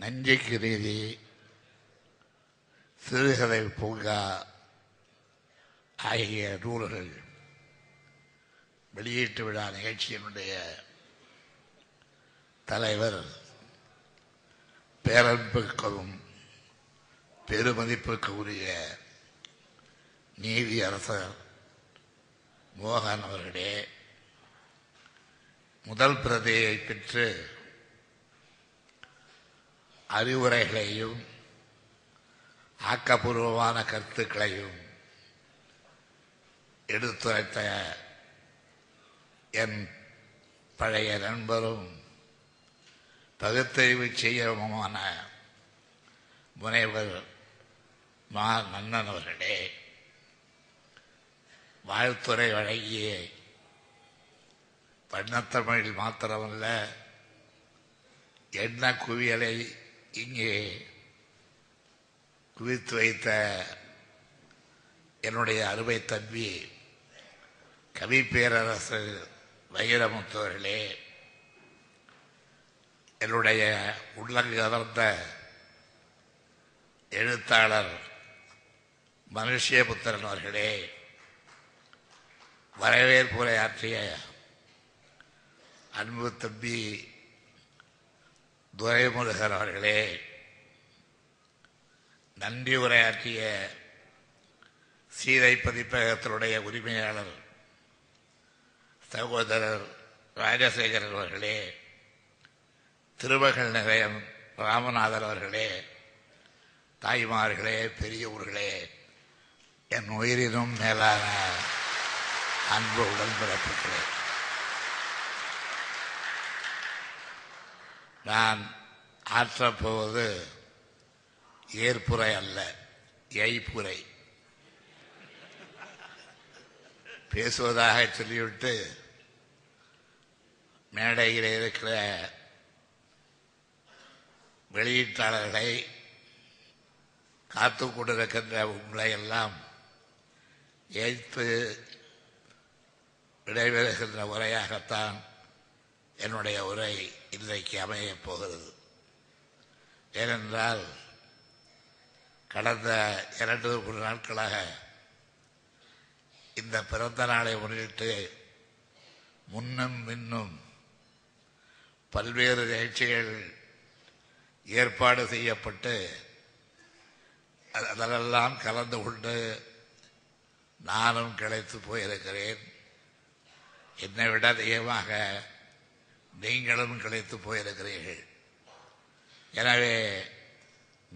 நஞ்சைக்கு நீதி சிறுகதை பூங்கா ஆகிய நூல்கள். வெளியீட்டு விழா நிகழ்ச்சியினுடைய தலைவர் பேரன்புக்கும் பெருமதிப்புக்கு உரிய நீதி அரசர் மோகன் அவர்களே முதல் பிரதியை பெற்று அறிவுரைகளையும் ஆக்கப்பூர்வமான கருத்துக்களையும் எடுத்துரைத்த என் பழைய நண்பரும் பகுத்தறிவு செய்யவுமான முனைவர் மா. நன்னன் அவர்களே வாழ்த்துறை வழங்கிய பண்ணத்தமிழில் மாத்திரமல்ல எண்ண குவியலை இங்கே குவித்து வைத்த என்னுடைய அருமை தம்பி கவி பேரரசு வைரமுத்தவர்களே என்னுடைய உள்ளங்கு கவர்ந்த எழுத்தாளர் மனுஷியபுத்திரன் அவர்களே வரவேற்புரை ஆற்றிய அன்பு தம்பி துரைமுருகன் அவர்களே நன்றி உரையாற்றிய சீதை பதிப்பகத்தினுடைய உரிமையாளர் சகோதரர் ராஜசேகர் அவர்களே திருமகள் நிலையம் ராமநாதர் அவர்களே தாய்மார்களே பெரியவர்களே என் உயிரினும் மேலான அன்பு உடன்பிறப்புகளே. நான் ஆற்றப்போவது ஏற்புரை அல்ல எய்ப்புரை. பேசுவதாக சொல்லிவிட்டு மேடையில் இருக்கிற வெளியீட்டாளர்களை காத்து கொண்டிருக்கின்ற உங்களை எல்லாம் ஏய்த்து விடைபெறுகின்ற உரையாகத்தான் என்னுடைய உரை இன்றைக்கு அமையப் போகிறது. ஏனென்றால் கடந்த இரண்டு மூன்று நாட்களாக இந்த பிறந்த நாளை முன்னிட்டு முன்னும் இன்னும் பல்வேறு நிகழ்ச்சிகள் ஏற்பாடு செய்யப்பட்டு அதெல்லாம் கலந்து கொண்டு நானும் கிடைத்து போயிருக்கிறேன். என்னை விட அதிகமாக நீங்களும் கிடைத்து போயிருக்கிறீர்கள். எனவே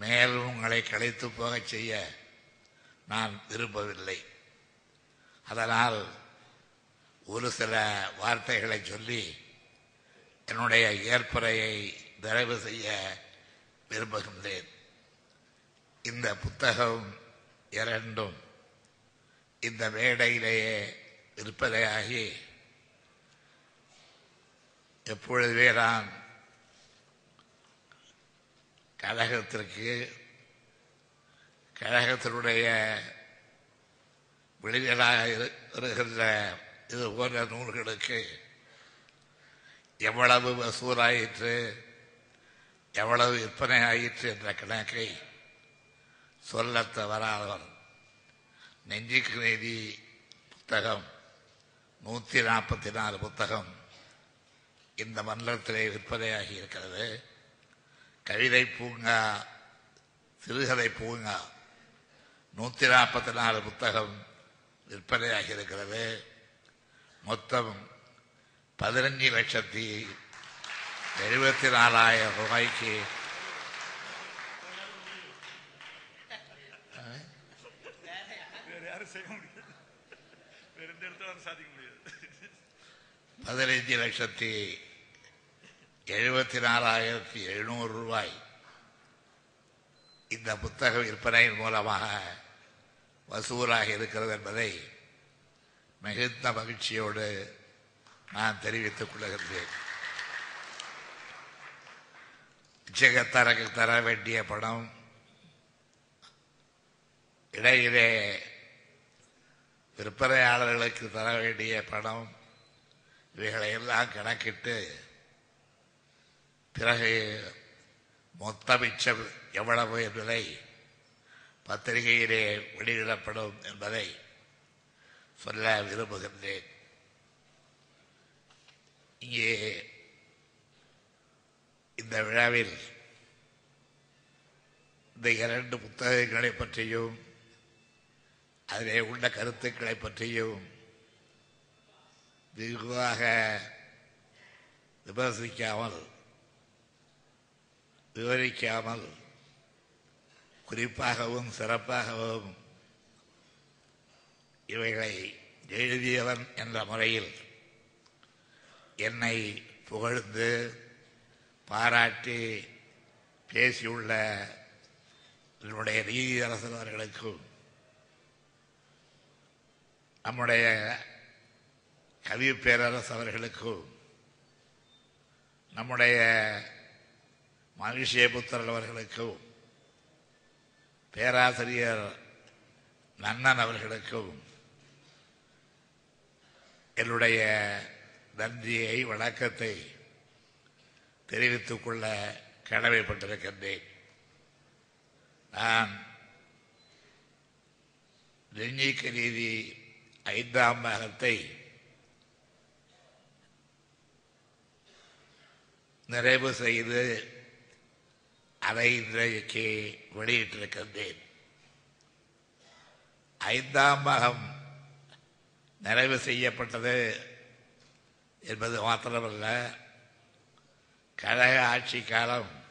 மேலும் உங்களை களைத்து போகச் செய்ய நான் விரும்பவில்லை. அதனால் ஒரு சில வார்த்தைகளை சொல்லி என்னுடைய ஏற்புரையை நிறைவு செய்ய விரும்புகின்றேன். இந்த புத்தகம் இரண்டும் இந்த மேடையிலேயே விற்பனையாகி எப்பொழுதுமே நான் கழகத்திற்கு கழகத்தினுடைய வெளியீடாக இருக்கின்ற இது போன்ற நூல்களுக்கு எவ்வளவு வசூலாயிற்று எவ்வளவு விற்பனை ஆயிற்று என்ற கணக்கை சொல்ல தவறாதவர் நெஞ்சுக்கு நீதி புத்தகம் நூற்றி நாற்பத்தி நாலு புத்தகம் இந்த மண்டலத்திலே விற்பனையாகி இருக்கிறது. கவிதை பூங்கா சிறுகதை பூங்கா நூற்றி நாற்பத்தி நாலு புத்தகம் விற்பனையாகி இருக்கிறது. மொத்தம் பதினஞ்சு லட்சத்தி எழுபத்தி நாலாயிரம் ரூபாய்க்கு. வேற யாரும் செய்ய முடியாது. வேற எந்த இடத்துல சாதிக்க முடியாது. பதினைஞ்சு லட்சத்தி எழுபத்தி நாலாயிரத்தி எழுநூறு ரூபாய். இந்த புத்தக விற்பனையின் மூலமாக வசூலாக இருக்கிறது என்பதை மிகுந்த மகிழ்ச்சியோடு நான் தெரிவித்துக் கொள்கின்றேன். நிச்சயத்தரக்கு தர வேண்டிய பணம் இடையிலே விற்பனையாளர்களுக்கு தர வேண்டிய பணம் இவைகளை எல்லாம் கணக்கிட்டு பிறகு மொத்த மிச்சம் எவ்வளவு என்பதை பத்திரிகையிலே வெளியிடப்படும் என்பதை சொல்ல விரும்புகின்றேன். இங்கே இந்த விழாவில் இந்த இரண்டு புத்தகங்களை பற்றியும் அதிலே உள்ள கருத்துக்களை பற்றியும் வெகுவாக விமர்சிக்காமல் விவரிக்காமல் குறிப்பாகவும் சிறப்பாகவும் இவைகளை எழுதியவன் என்ற முறையில் என்னை புகழ்ந்து பாராட்டி பேசியுள்ள என்னுடைய நீதியரசர் அவர்களுக்கும் நம்முடைய கவி பேரரசு அவர்களுக்கும் நம்முடைய மகிழ்ச்சியபுத்திரன் அவர்களுக்கும் பேராசிரியர் நன்னன் அவர்களுக்கும் என்னுடைய நன்றியை வணக்கத்தை தெரிவித்துக் கொள்ள கடமைப்பட்டிருக்கின்றேன். நான் நெஞ்சிக்க நீதி ஐந்தாம் பாகத்தை நிறைவு செய்து அதை இன்றைக்கு வெளியிட்டிருக்கின்றேன். ஐந்தாம் பாகம் நிறைவு செய்யப்பட்டது என்பது மாத்திரமல்ல. கழக ஆட்சி காலம்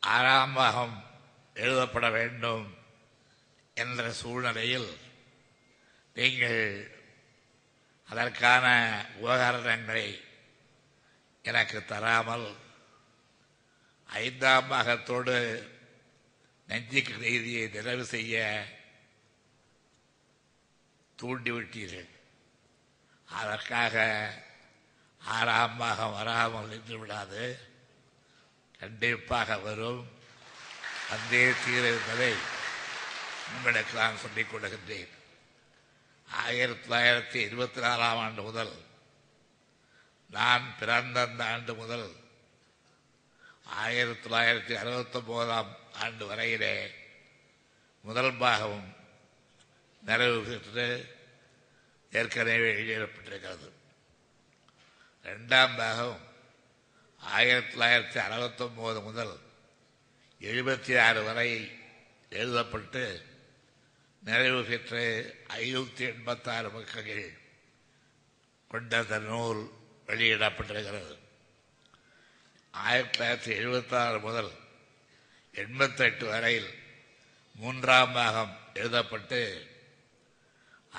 ஆறாம் பாகம் எழுதப்பட வேண்டும் என்ற சூழ்நிலையில் நீங்கள் அதற்கான உபகரணங்களை எனக்கு தராமல் ஐந்தாம் பாகத்தோடு நெஞ்சுக்கு செய்தியை நிறைவு செய்ய தூண்டிவிட்டீர்கள். அதற்காக ஆறாம் பாகம் வராமல் நின்று விடாது கண்டிப்பாக வரும். வந்தே தீர என்பதை உங்களுக்கு நான் சொல்லிக் கொள்கின்றேன். ஆயிரத்தி தொள்ளாயிரத்தி இருபத்தி நாலாம் ஆண்டு முதல் நான் பிறந்த அந்த ஆண்டு முதல் ஆயிரத்தி தொள்ளாயிரத்தி அறுபத்தொம்போதாம் ஆண்டு வரையிலே முதல் பாகம் நிறைவு பெற்று ஏற்கனவே எழுதப்பட்டிருக்கிறது. ரெண்டாம் பாகம் ஆயிரத்தி தொள்ளாயிரத்தி அறுபத்தொம்போது முதல் எழுபத்தி ஆறு வரை எழுதப்பட்டு நிறைவு பெற்று ஐநூற்றி எண்பத்தாறு பக்கங்கள் கொண்ட அந்த நூல் வெளியிடப்பட்டிருக்கிறது. ஆயிரத்தி தொள்ளாயிரத்தி எழுபத்தாறு முதல் எண்பத்தெட்டு வரையில் மூன்றாம் பாகம் எழுதப்பட்டு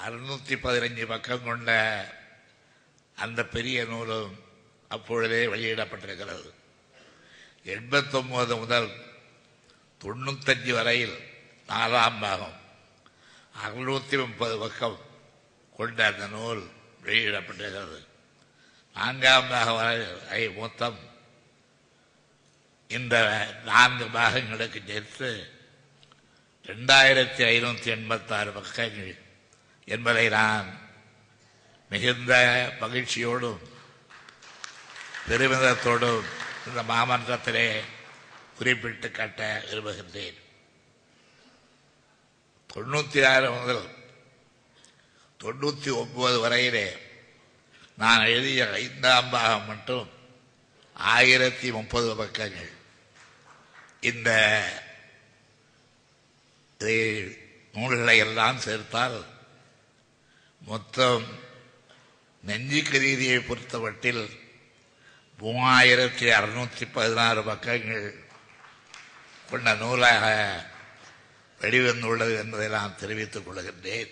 அறுநூற்றி பதினைஞ்சு பக்கம் கொண்ட அந்த பெரிய நூலும் அப்பொழுதே வெளியிடப்பட்டிருக்கிறது. எண்பத்தொம்போது முதல் தொண்ணூத்தஞ்சு வரையில் நாலாம் பாகம் அறுநூற்றி முப்பது பக்கம் கொண்ட அந்த நூல் வெளியிடப்பட்டிருக்கிறது. நான்காம் வர ஐ மொத்தம் இந்த நான்கு பாகங்களுக்கு சேர்த்து ரெண்டாயிரத்தி ஐநூத்தி எண்பத்தாறு பக்கங்கள் என்பதை நான் மிகுந்த மகிழ்ச்சியோடும் பெருமிதத்தோடும் இந்த மாமன்றத்திலே குறிப்பிட்டு காட்ட விரும்புகின்றேன். தொண்ணூத்தி ஆறு முதல் தொண்ணூத்தி ஒன்பது வரையிலே நான் எழுதிய ஐந்தாம் பாகம் மட்டும் ஆயிரத்தி முப்பது பக்கங்கள். இந்த நூல்களை எல்லாம் சேர்த்தால் மொத்தம் நெஞ்சுக்கு ரீதியை பொறுத்தவட்டில் மூவாயிரத்தி அறுநூற்றி பதினாறு பக்கங்கள் கொண்ட நூலாக வெளிவந்துள்ளது என்பதை நான் தெரிவித்துக் கொள்கின்றேன்.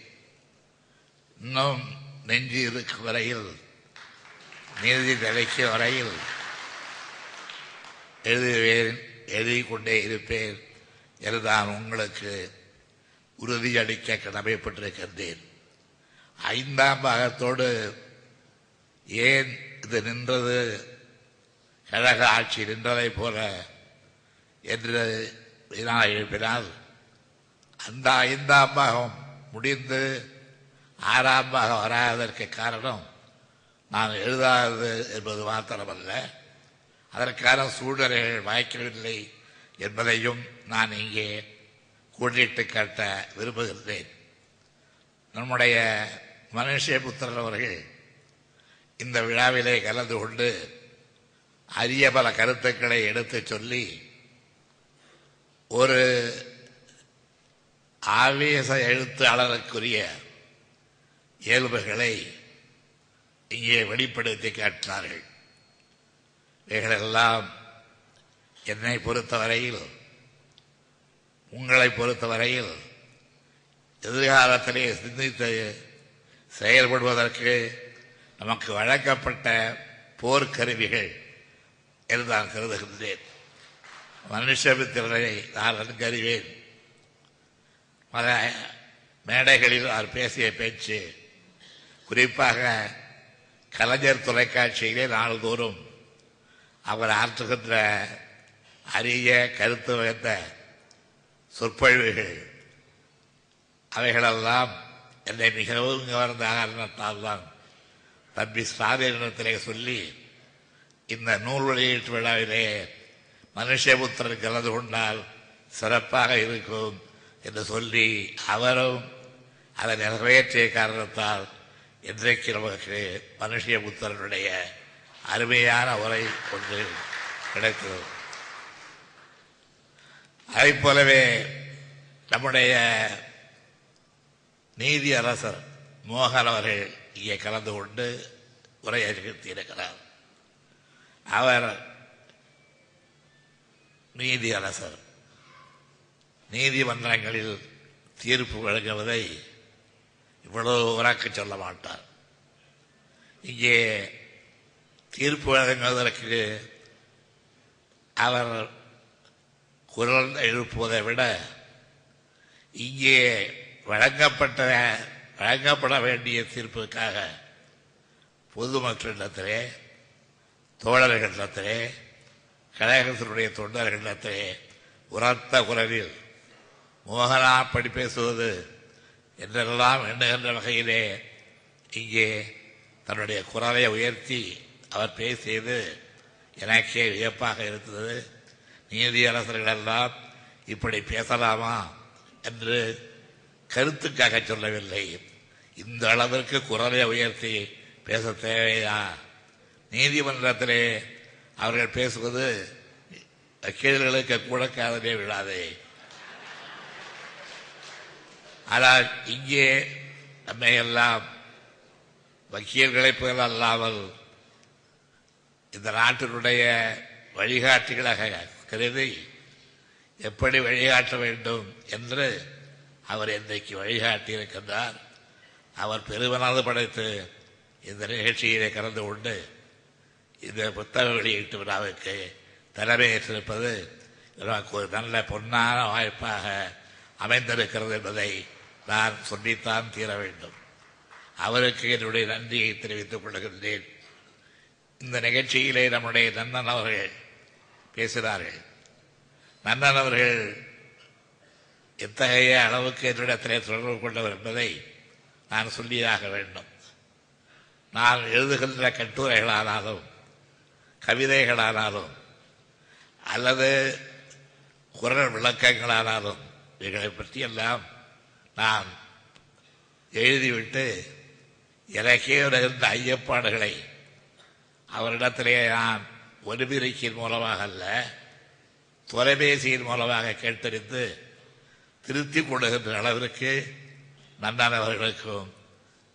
இன்னும் நெஞ்சு இருக்கும் வரையில் நீதி தலைக்கு வரையில் எழுதுவேன் எழுதிக் கொண்டே இருப்பேன். என்று நான் உங்களுக்கு உறுதியளிக்க கடமைப்பட்டிருக்கின்றேன். ஐந்தாம் பாகத்தோடு ஏன் இது நின்றது? கழக ஆட்சி நின்றதைப் போல என்று வினா எழுப்பினால் அந்த ஐந்தாம் பாகம் முடிந்து ஆறாம் பாகம் வராததற்கு காரணம் நான் எழுதாதது என்பது மாத்திரமல்ல. அதற்கான சூழ்நிலைகள் வாய்க்கவில்லை என்பதையும் நான் இங்கே கூட்டிட்டு காட்ட விரும்புகின்றேன். நம்முடைய மனுஷபுத்திரன் அவர்கள் இந்த விழாவிலே கலந்து கொண்டு அரிய பல கருத்துக்களை எடுத்துச் சொல்லி ஒரு ஆவேச எழுத்தாளருக்குரிய இயல்புகளை இங்கே வெளிப்படுத்தி காட்டினார்கள் இவைகளெல்லாம் என்னை பொறுத்தவரையில் உங்களை பொறுத்தவரையில் எதிர்காலத்திலே சிந்தித்து செயல்படுவதற்கு நமக்கு வழங்கப்பட்ட போர்க்கருவிகள் என்று நான் கருதுகின்றேன். மனுஷமித்திரனை நான் நன்கு பல மேடைகளில் அவர் பேசிய பேச்சு குறிப்பாக கலைஞர் தொலைக்காட்சியிலே நாள்தோறும் அவர் ஆற்றுகின்ற அரிய கருத்து வைத்த சொற்பொழிவுகள் அவைகளெல்லாம் என்னை மிகவும் கவர்ந்த காரணத்தால் தான் தம்பி ஸ்டாலினிடத்திலே சொல்லி இந்த நூல் வெளியீட்டு விழாவிலே மனுஷபுத்திரன் கலந்து கொண்டால் சிறப்பாக இருக்கும் என்று சொல்லி அவரும் அதை நிறைவேற்றிய காரணத்தால் இன்றைக்கு நமக்கு மனுஷபுத்திரனுடைய அருமையான உரை ஒன்று கிடைக்கிறது. அதை போலவே நம்முடைய நீதி அரசர் மோகன் அவர்கள் இங்கே கலந்து கொண்டு உரையாற்றியிருக்கிறார் அவர் நீதி அரசர். நீதிமன்றங்களில் தீர்ப்பு வழங்குவதை இவ்வளவு உறக்க சொல்ல மாட்டார். இங்கே தீர்ப்பு வழங்குவதற்கு அவர் குரல் எழுப்புவதை விட இங்கே வழங்கப்பட்ட வழங்கப்பட வேண்டிய தீர்ப்புக்காக பொதுமக்களிடத்திலே தோழர்களிடத்திலே கழகத்தினுடைய தொண்டர்களிடத்திலே உரத்த குரலில் மோகனா படி பேசுவது என்றெல்லாம் எண்ணுகின்ற வகையிலே இங்கே தன்னுடைய குரலை உயர்த்தி அவர் பேசியது எனக்கே வியப்பாக இருந்தது. நீதியரசர்களெல்லாம் இப்படி பேசலாமா என்று கருத்துக்காக சொல்லவில்லை. இந்த அளவிற்கு குரலை உயர்த்தி பேச தேவையா? நீதிமன்றத்திலே அவர்கள் பேசுவது வக்கீல்களுக்கு கூட காதலே விழாதே. ஆனால் இங்கே நம்மை எல்லாம் வக்கீல்களைப் போல அல்லாமல் இந்த நாட்டினுடைய வழிகாட்டிகளாக கருதி எப்படி வழிகாட்ட வேண்டும் என்று அவர் இன்றைக்கு வழிகாட்டி இருக்கின்றார் அவர் பெருமனது படைத்து இந்த நிகழ்ச்சியிலே கலந்து கொண்டு இந்த புத்தக வெளியீட்டு விழாவுக்கு தலைமையேற்றிருப்பது நமக்கு ஒரு நல்ல பொன்னான வாய்ப்பாக அமைந்திருக்கிறது என்பதை நான் சொல்லித்தான் தீர வேண்டும். அவருக்கு என்னுடைய நன்றியை தெரிவித்துக் கொள்கின்றேன். இந்த நிகழ்ச்சியிலே நம்முடைய நன்னன் அவர்கள் பேசினார்கள் நன்னன் அவர்கள் எத்தகைய அளவுக்கு என்னிடத்திலே தொடர்பு கொண்டவர் என்பதை நான் சொல்லியாக வேண்டும். நான் எழுதுகின்ற கட்டுரைகளானாலும் கவிதைகளானாலும் அல்லது குரல் விளக்கங்களானாலும் இவைகளை பற்றியெல்லாம் நான் எழுதிவிட்டு எனக்கே இருந்த ஐயப்பாடுகளை அவரிடத்திலே நான் ஒருபிரிக்கின் மூலமாக அல்ல தொலைபேசியின் மூலமாக கேட்டறிந்து திருத்திக் கொள்ளுகின்ற அளவிற்கு நன்னானவர்களுக்கும்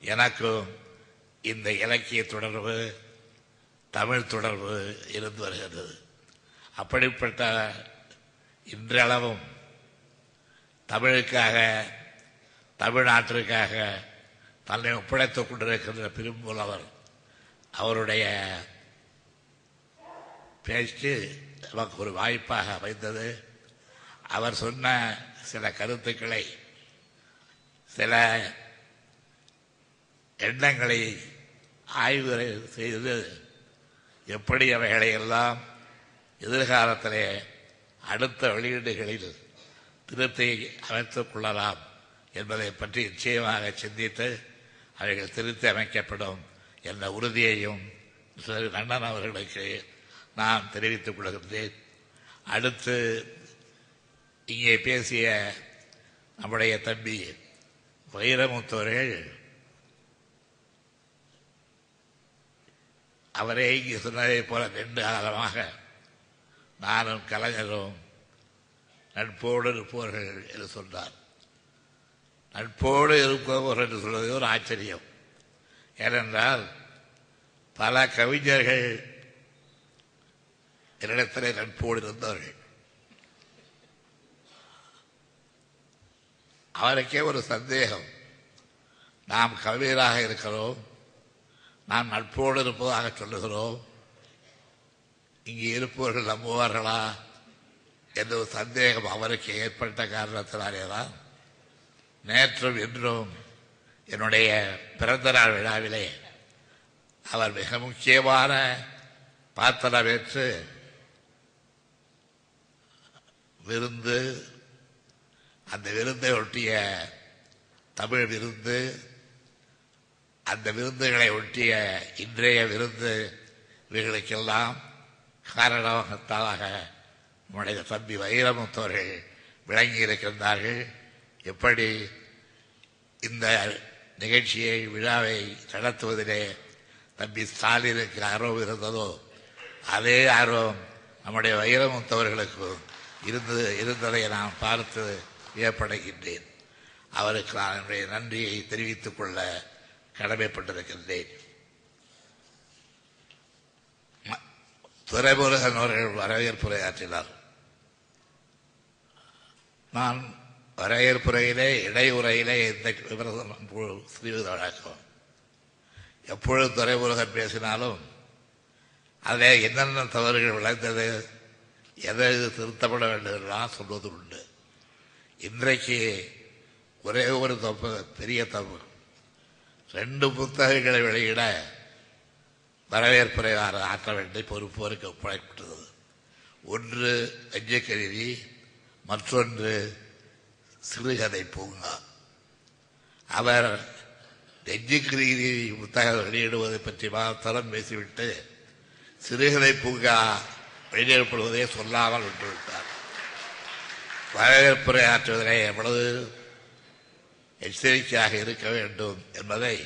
எனக்கும் இந்த இலக்கிய தொடர்பு தமிழ் தொடர்பு இருந்து வருகிறது. அப்படிப்பட்ட இன்றளவும் தமிழுக்காக தமிழ்நாட்டிற்காக தன்னை ஒப்படைத்துக் கொண்டிருக்கின்ற பெரும்புலவர். அவருடைய பேச்சு நமக்கு ஒரு வாய்ப்பாக அமைந்தது. அவர் சொன்ன சில கருத்துக்களை சில எண்ணங்களை ஆய்வு செய்து எப்படி அவைகளை எல்லாம் எதிர்காலத்திலே அடுத்த வெளியீடுகளில் திருத்தி அமைத்துக் கொள்ளலாம். என்பதை பற்றி நிச்சயமாக சிந்தித்து அவைகள் திருத்தி அமைக்கப்படும் என்ற உறுதியையும் திரு கண்ணன் அவர்களுக்கு நான் தெரிவித்துக் கொள்கின்றேன். அடுத்து இங்கே பேசிய நம்முடைய தம்பி வைரமுத்தவர்கள் அவரே இங்கே சொன்னதை போல ரெண்டு காலமாக நானும் கலைஞரும் நட்போடு இருப்பவர்கள் என்று சொன்னார். நட்போடு இருப்பவர்கள் என்று சொல்வது ஒரு ஆச்சரியம். ஏனென்றால் பல கவிஞர்கள் என்னிடத்தில் நட்போடு இருந்தவர்கள். அவருக்கே ஒரு சந்தேகம். நாம் கவிஞராக இருக்கிறோம். நாம் நட்போடு இருப்பதாக சொல்லுகிறோம். இங்கே இருப்பவர்கள் நம்புவார்களா? என்ற ஒரு சந்தேகம் அவருக்கு ஏற்பட்ட காரணத்தினாலேதான். நேற்றும் இன்றும் என்னுடைய பிறந்த நாள் விழாவிலே அவர் மிக முக்கியமான பாத்திரம் ஏற்று விருந்து அந்த விருந்தை ஒட்டிய தமிழ் விருந்து அந்த விருந்துகளை ஒட்டிய இன்றைய விருந்து இவைகளுக்கெல்லாம் காரணமாக நம்முடைய தம்பி வைரமுத்தவர்கள் விளங்கி இருக்கின்றார்கள் எப்படி இந்த நிகழ்ச்சியை விழாவை நடத்துவதிலே தம்பி ஸ்டாலினுக்கு ஆர்வம் இருந்ததோ அதே ஆர்வம் நம்முடைய வைரமுத்தவர்களுக்கு இருந்து இருந்ததை நான் பார்த்து வியப்படைகின்றேன். அவருக்கு நான் என்னுடைய நன்றியை தெரிவித்துக் கொள்ள கடமைப்பட்டிருக்கின்றேன். ம- துரைமுருகன் அவர்கள் வரவேற்புரையாற்றினார் நான் வரவேற்புரையிலே இடையுறையிலே இந்த விமர்சனம் செய்வது வழக்கம் எப்பொழுது துரைமுருகன் பேசினாலும் அதில் என்னென்ன தவறுகள் விளைந்தது எதை திருத்தப்பட வேண்டும் என்றெல்லாம் சொல்வது உண்டு. இன்றைக்கு ஒரே ஒரு தப்பு பெரிய தப்பு. ரெண்டு புத்தகங்களை வெளியிட வரவேற்புரை ஆற்ற வேண்டிய பொறுப்பு வரைக்கும் ஒப்படைக்கப்பட்டது. ஒன்று அஞ்சக்கருவி மற்றொன்று சிறுகதை பூங்கா. அவர் நெஞ்சுக்கிரி புத்தகம் வெளியிடுவதை பற்றி மாத்திரம் பேசிவிட்டு சிறுகதை பூங்கா வெளியிடப்படுவதே சொல்லாமல் விட்டுவிட்டார். வரவேற்புரை ஆற்றுவதிலே எவ்வளவு எச்சரிக்கையாக இருக்க வேண்டும் என்பதை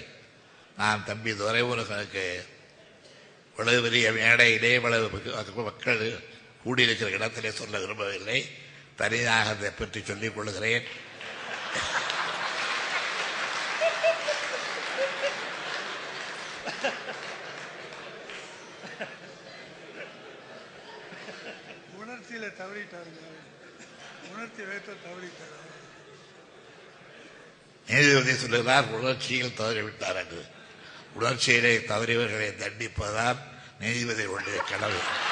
நான் தம்பி துரைமுருகனுக்கு இவ்வளவு பெரிய மேடையிலே இவ்வளவு மக்கள் கூடியிருக்கிற இடத்திலே சொல்ல விரும்பவில்லை. தனியாக அதை பற்றி சொல்லிக் கொள்கிறேன். உணர்ச்சியில தவறிட்டாருங்க. உணர்ச்சி வேத்த தவறிட்டாரு. நீதிபதி சொல்லுகிறார் உணர்ச்சியில் தவறிவிட்டார் என்று. உணர்ச்சியிலே தவறியவர்களை தண்டிப்பதால் நீதிபதி ஒன்றிய கடவுள்.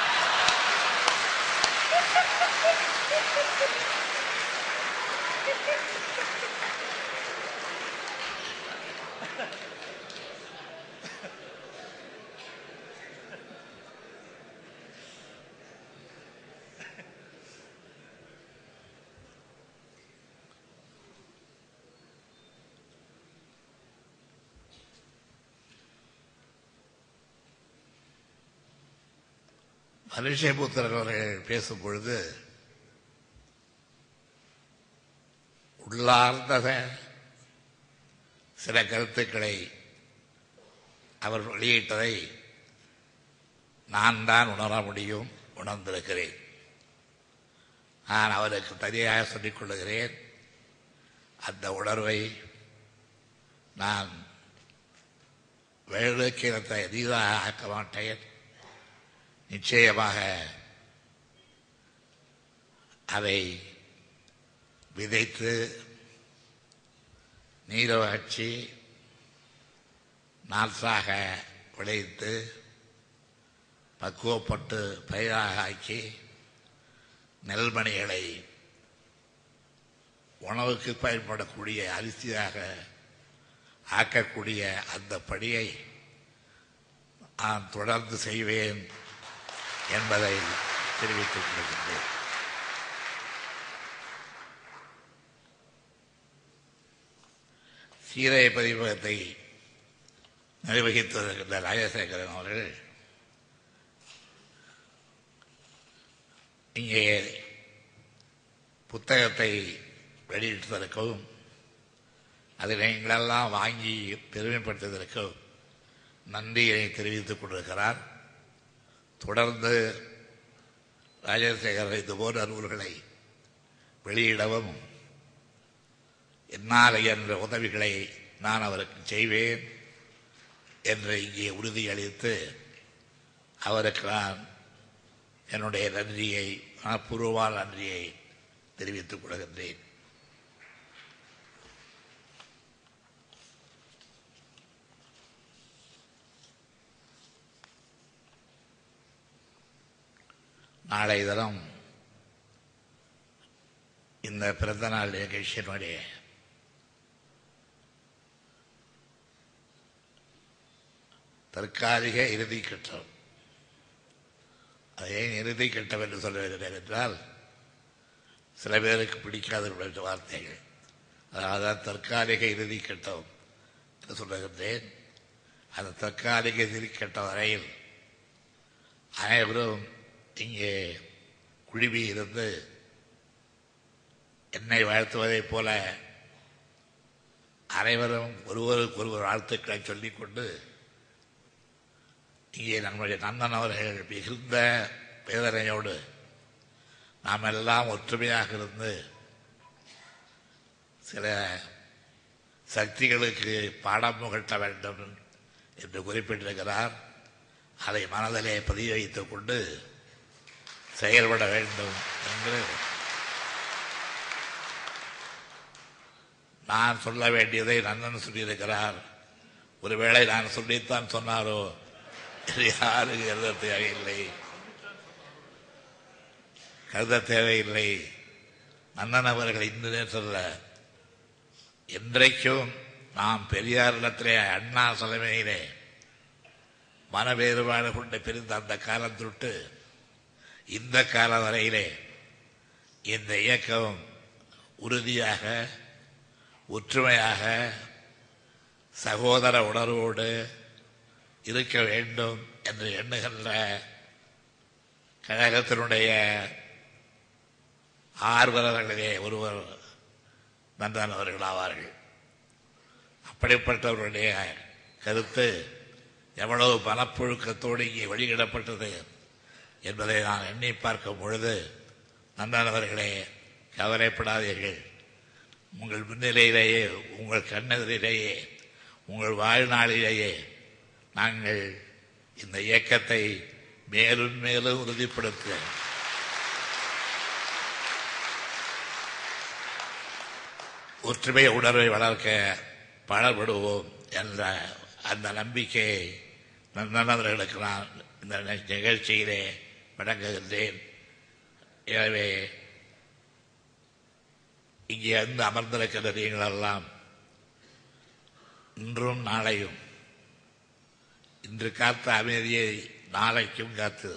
மனுஷபுத்திரன் அவர்கள் பேசும் பொழுது உள்ளார்ந்த சில கருத்துக்களை அவர் வெளியிட்டதை நான் தான் உணர முடியும் உணர்ந்திருக்கிறேன். நான் அவருக்கு தனியாக சொல்லிக் கொள்ளுகிறேன். அந்த உணர்வை நான் வேளுக்கிரத்தை அதிகமாக ஆக்க மாட்டேன். நிச்சயமாக அதை விதைத்து நீரவச்சி நாற்றாக விளைத்து பக்குவப்பட்டு பயிராக ஆக்கி நெல்மணிகளை உணவுக்கு பயன்படக்கூடிய அரிசியாக ஆக்கக்கூடிய அந்த பணியை நான் தொடர்ந்து செய்வேன். என்பதை தெரிவித்துக் கொள்கின்றேன் சீரைய பதிப்பகத்தை நிர்வகித்து வருகின்ற ராஜசேகரன் அவர்கள் இங்கே புத்தகத்தை வெளியிட்டதற்கும் அதை நீங்களெல்லாம் வாங்கி பெருமைப்படுத்துவதற்கும் நன்றியை தெரிவித்துக் கொண்டிருக்கிறார். தொடர்ந்து ராஜசேகர் இது போன்ற நூல்களை வெளியிடவும் என்னால் என்ற உதவிகளை நான் அவருக்கு செய்வேன் என்று இங்கே உறுதியளித்து அவருக்கு நான் என்னுடைய நன்றியை மனப்பூர்வமான நன்றியை தெரிவித்துக் கொள்கின்றேன். நாளை தினம் இந்த பிறந்த நாள் நிகழ்ச்சியினுடைய தற்காலிக இறுதி கட்டம் அதே ஏன் இறுதி கட்டம் என்று சொல்ல என்றால் சில பேருக்கு பிடிக்காத ரெண்டு வார்த்தைகள் அதாவது தற்காலிக இறுதி கட்டம் என்று சொல்லுகின்றேன். அந்த தற்காலிக இறுதி கட்டம் வரையில் அனைவரும் இங்கே குழுவி இருந்து என்னை வாழ்த்துவதைப் போல அனைவரும் ஒருவருக்கு ஒருவர் வாழ்த்துக்களை சொல்லிக்கொண்டு இங்கே நம்முடைய நந்தன் அவர்கள் மிகுந்த வேதனையோடு நாம் எல்லாம் ஒற்றுமையாக இருந்து சில சக்திகளுக்கு பாடம் புகட்ட வேண்டும் என்று குறிப்பிட்டிருக்கிறார். அதை மனதிலே பதிவு வைத்துக் கொண்டு செயல்பட வேண்டும் என்று நான் சொல்ல வேண்டியதை நந்தன் சொல்லியிருக்கிறார். ஒருவேளை நான் சொல்லித்தான் சொன்னாரோ? யாருக்கு கருத தேவையில்லை. கருத தேவையில்லை. நன்னன் அவர்கள் இன்று சொல்ல என்றைக்கும் நாம் பெரியாரிடத்திலே அண்ணா தலைமையிலே மன வேறுபாடு கொண்டு பிரிந்த அந்த காலம் தொட்டு இந்த கால வரையிலே இந்த இயக்கம் உறுதியாக ஒற்றுமையாக சகோதர உணர்வோடு இருக்க வேண்டும் என்று எண்ணுகின்ற கழகத்தினுடைய ஆர்வலர்களிலே ஒருவர் நந்தன் அவர்கள் ஆவார்கள். அப்படிப்பட்டவருடைய கருத்து எவ்வளவு மனப்புழுக்கத்தோடு இங்கே வெளியிடப்பட்டது என்பதை நான் எண்ணி பார்க்கும் பொழுது நன்றானவர்களே கவலைப்படாதீர்கள். உங்கள் முன்னிலையிலேயே உங்கள் கண்ணெதிரிலேயே உங்கள் வாழ்நாளிலேயே நாங்கள் இந்த இயக்கத்தை மேலும் மேலும் உறுதிப்படுத்த. ஒற்றுமை உணர்வை வளர்க்க பாடுபடுவோம் என்ற அந்த நம்பிக்கையை நண்பர்களுக்கு நான் இந்த நிகழ்ச்சியிலே வழங்குகின்றேன் எனவே இங்கே வந்து அமர்ந்திருக்கிற நீங்களெல்லாம் இன்றும் நாளையும் இன்று காத்த அமைதியை நாளைக்கும் காத்து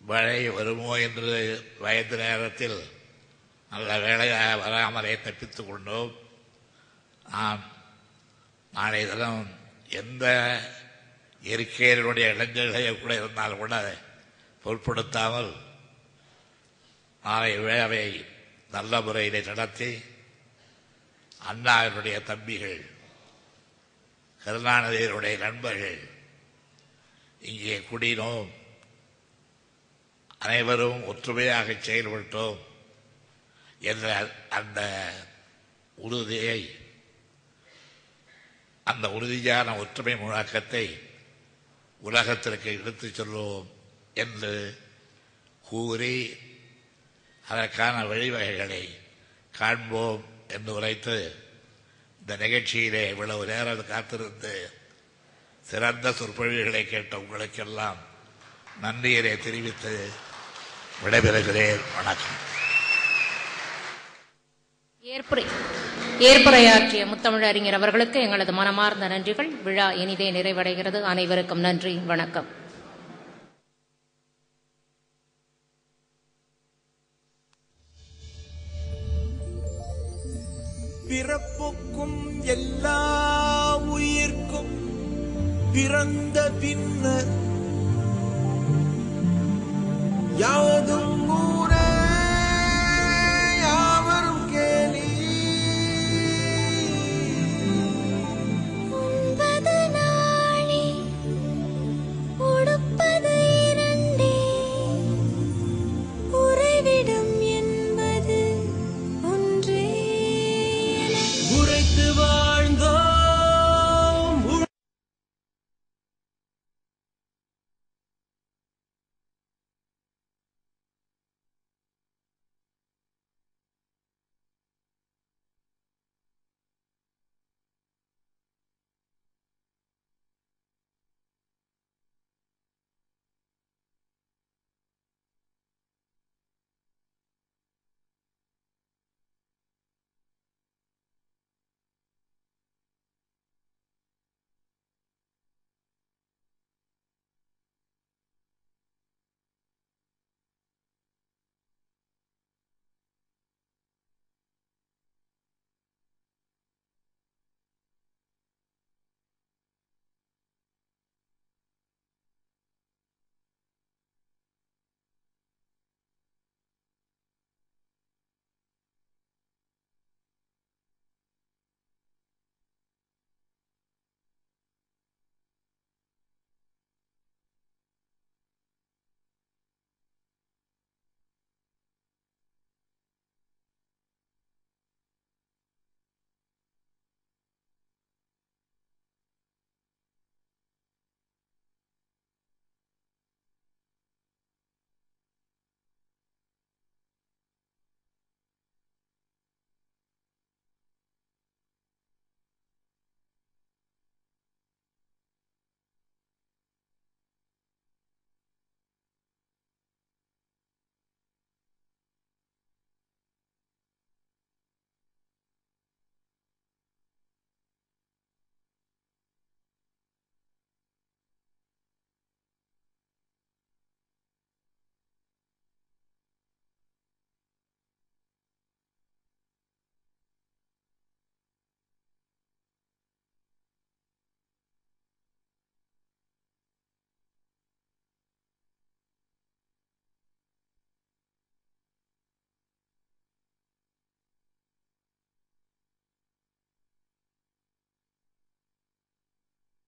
மழை வருமோ என்று வயது நேரத்தில் நல்ல வேலையாக வராமலே தப்பித்துக் கொண்டோம். நாம் நாளை தினம் எந்த இயற்கையினுடைய இளைஞர்களே கூட இருந்தாலும் கூட பொருட்படுத்தாமல் நாளை விழாவை நல்ல முறையிலே நடத்தி அண்ணாவினுடைய தம்பிகள் கருணாநிதியினுடைய நண்பர்கள் இங்கே குடினோம். அனைவரும் ஒற்றுமையாக செயல்பட்டோம் என்ற அந்த உறுதியை அந்த உறுதியான ஒற்றுமை முழக்கத்தை உலகத்திற்கு எடுத்துச் சொல்லுவோம் என்று கூறி அதற்கான வழிவகைகளை காண்போம் என்று உரைத்து இந்த நிகழ்ச்சியிலே இவ்வளவு நேரம் காத்திருந்து சிறந்த சொற்பொழிவுகளை கேட்ட உங்களுக்கெல்லாம் நன்றியரை தெரிவித்து விடைபெறுகிறேன். வணக்கம். ஏற்புரை. ஏற்புரையாற்றிய முத்தமிழறிஞர் அவர்களுக்கு எங்களது மனமார்ந்த நன்றிகள். விழா இனிதே நிறைவடைகிறது. அனைவருக்கும் நன்றி. வணக்கம். பிறப்புக்கும் எல்லா உயிர்க்கும் பிறந்த பின்னர் யாதும்